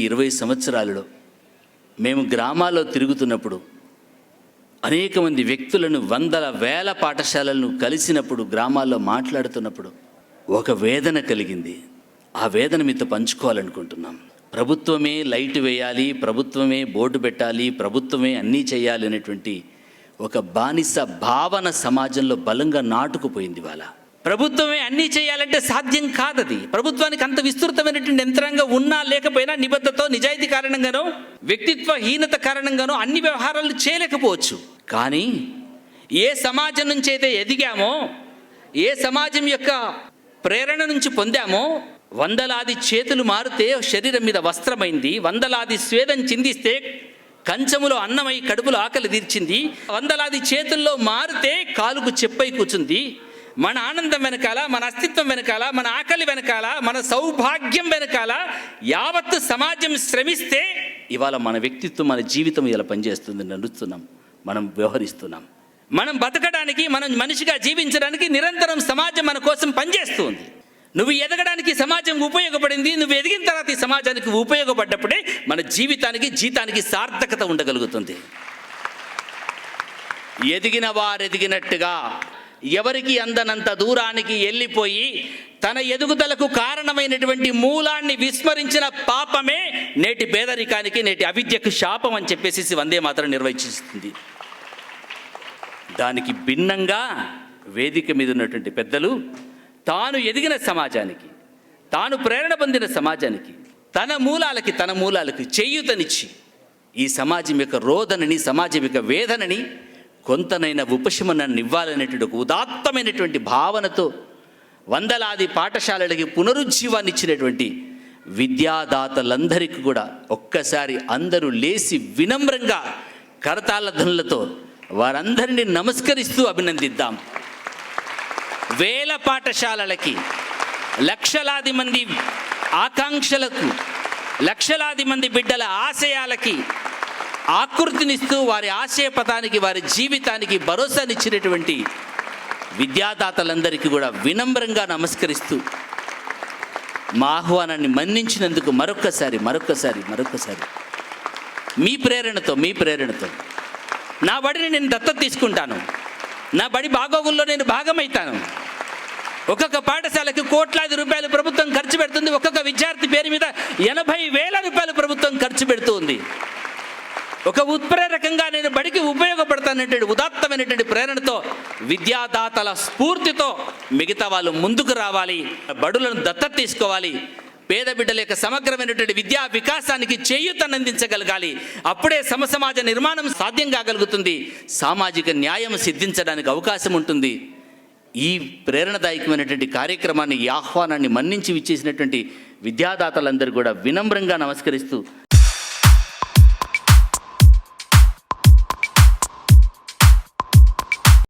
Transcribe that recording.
ఇరవై సంవత్సరాలలో మేము గ్రామాల్లో తిరుగుతున్నప్పుడు అనేక మంది వ్యక్తులను వందల వేల పాఠశాలలను కలిసినప్పుడు గ్రామాల్లో మాట్లాడుతున్నప్పుడు ఒక వేదన కలిగింది. ఆ వేదన మీతో పంచుకోవాలనుకుంటున్నాం. ప్రభుత్వమే లైట్ వేయాలి ప్రభుత్వమే బోర్డు పెట్టాలి ప్రభుత్వమే అన్నీ చేయాలి అనేటువంటి ఒక బానిస భావన సమాజంలో బలంగా నాటుకుపోయింది వాళ్ళ ప్రభుత్వమే అన్నీ చేయాలంటే సాధ్యం కాదది. ప్రభుత్వానికి అంత విస్తృతమైనటువంటి యంత్రాంగం ఉన్నా లేకపోయినా నిబద్ధతో నిజాయితీ కారణంగానో వ్యక్తిత్వ హీనత కారణంగానో అన్ని వ్యవహారాలు చేయలేకపోవచ్చు. కానీ ఏ సమాజం నుంచి అయితే ఎదిగామో ఏ సమాజం యొక్క ప్రేరణ నుంచి పొందామో వందలాది చేతులు మారితే శరీరం మీద వస్త్రమైంది వందలాది స్వేదం చిందిస్తే కంచములో అన్నమై కడుపులో ఆకలి తీర్చింది వందలాది చేతుల్లో మారితే కాలుకు చెప్పై కూర్చుంది మన ఆనందం వెనకాల మన అస్తిత్వం వెనకాల మన ఆకలి వెనకాల మన సౌభాగ్యం వెనకాల యావత్తు సమాజం శ్రమిస్తే ఇవాళ మన వ్యక్తిత్వం మన జీవితం ఇలా పనిచేస్తుంది నడుస్తున్నాం. మనం వ్యవహరిస్తున్నాం. మనం బతకడానికి మనం మనిషిగా జీవించడానికి నిరంతరం సమాజం మన కోసం పనిచేస్తుంది. నువ్వు ఎదగడానికి సమాజం ఉపయోగపడింది నువ్వు ఎదిగిన తర్వాత ఈ సమాజానికి ఉపయోగపడ్డప్పుడే మన జీవితానికి జీతానికి సార్థకత ఉండగలుగుతుంది. ఎదిగిన వారెదిగినట్టుగా ఎవరికి అందనంత దూరానికి వెళ్ళిపోయి తన ఎదుగుదలకు కారణమైనటువంటి మూలాన్ని విస్మరించిన పాపమే నేటి పేదరికానికి నేటి అవిద్యకు శాపం అని చెప్పేసి వందే మాత్రం నిర్వచిస్తుంది దానికి భిన్నంగా వేదిక మీద ఉన్నటువంటి పెద్దలు తాను ఎదిగిన సమాజానికి తాను ప్రేరణ పొందిన సమాజానికి తన మూలాలకి తన మూలాలకి చేయూతనిచ్చి ఈ సమాజం యొక్క రోదనని సమాజం యొక్క వేదనని కొంతనైనా ఉపశమనాన్ని ఇవ్వాలనేటువంటి ఒక ఉదాత్తమైనటువంటి భావనతో వందలాది పాఠశాలలకి పునరుజ్జీవాన్ని ఇచ్చినటువంటి విద్యాదాతలందరికీ కూడా ఒక్కసారి అందరూ లేచి వినమ్రంగా కరతాళధ్వనులతో వారందరినీ నమస్కరిస్తూ అభినందిద్దాం. వేల పాఠశాలలకి లక్షలాది మంది ఆకాంక్షలకు లక్షలాది మంది బిడ్డల ఆశయాలకి ఆకృతినిస్తూ వారి ఆశయపథానికి వారి జీవితానికి భరోసానిచ్చినటువంటి విద్యాదాతలందరికీ కూడా వినమ్రంగా నమస్కరిస్తూ మా ఆహ్వానాన్ని మన్నించినందుకు మరొక్కసారి మరొక్కసారి మరొక్కసారి. మీ ప్రేరణతో మీ ప్రేరణతో. నా బడిని నేను దత్తత తీసుకుంటాను. నా బడి బాగోగుల్లో నేను భాగమవుతాను ఒక్కొక్క పాఠశాలకు కోట్లాది రూపాయలు ప్రభుత్వం ఖర్చు పెడుతుంది. ఒక్కొక్క విద్యార్థి పేరు మీద ఎనభై వేల రూపాయలు ప్రభుత్వం ఖర్చు పెడుతుంది ఒక ఉత్ప్రేరకంగా నేను బడికి ఉపయోగపడతానటువంటి ఉదాత్తమైనటువంటి ప్రేరణతో విద్యాదాతల స్ఫూర్తితో మిగతా వాళ్ళు ముందుకు రావాలి బడులను దత్తత తీసుకోవాలి పేద బిడ్డల యొక్క సమగ్రమైనటువంటి విద్యా వికాసానికి చేయూతనందించగలగాలి అప్పుడే సమసమాజ నిర్మాణం సాధ్యం కాగలుగుతుంది. సామాజిక న్యాయం సిద్ధించడానికి అవకాశం ఉంటుంది. ఈ ప్రేరణదాయకమైనటువంటి కార్యక్రమాన్ని ఆహ్వానాన్ని మన్నించి విచ్చేసినటువంటి విద్యాదాతలందరూ కూడా వినమ్రంగా నమస్కరిస్తూ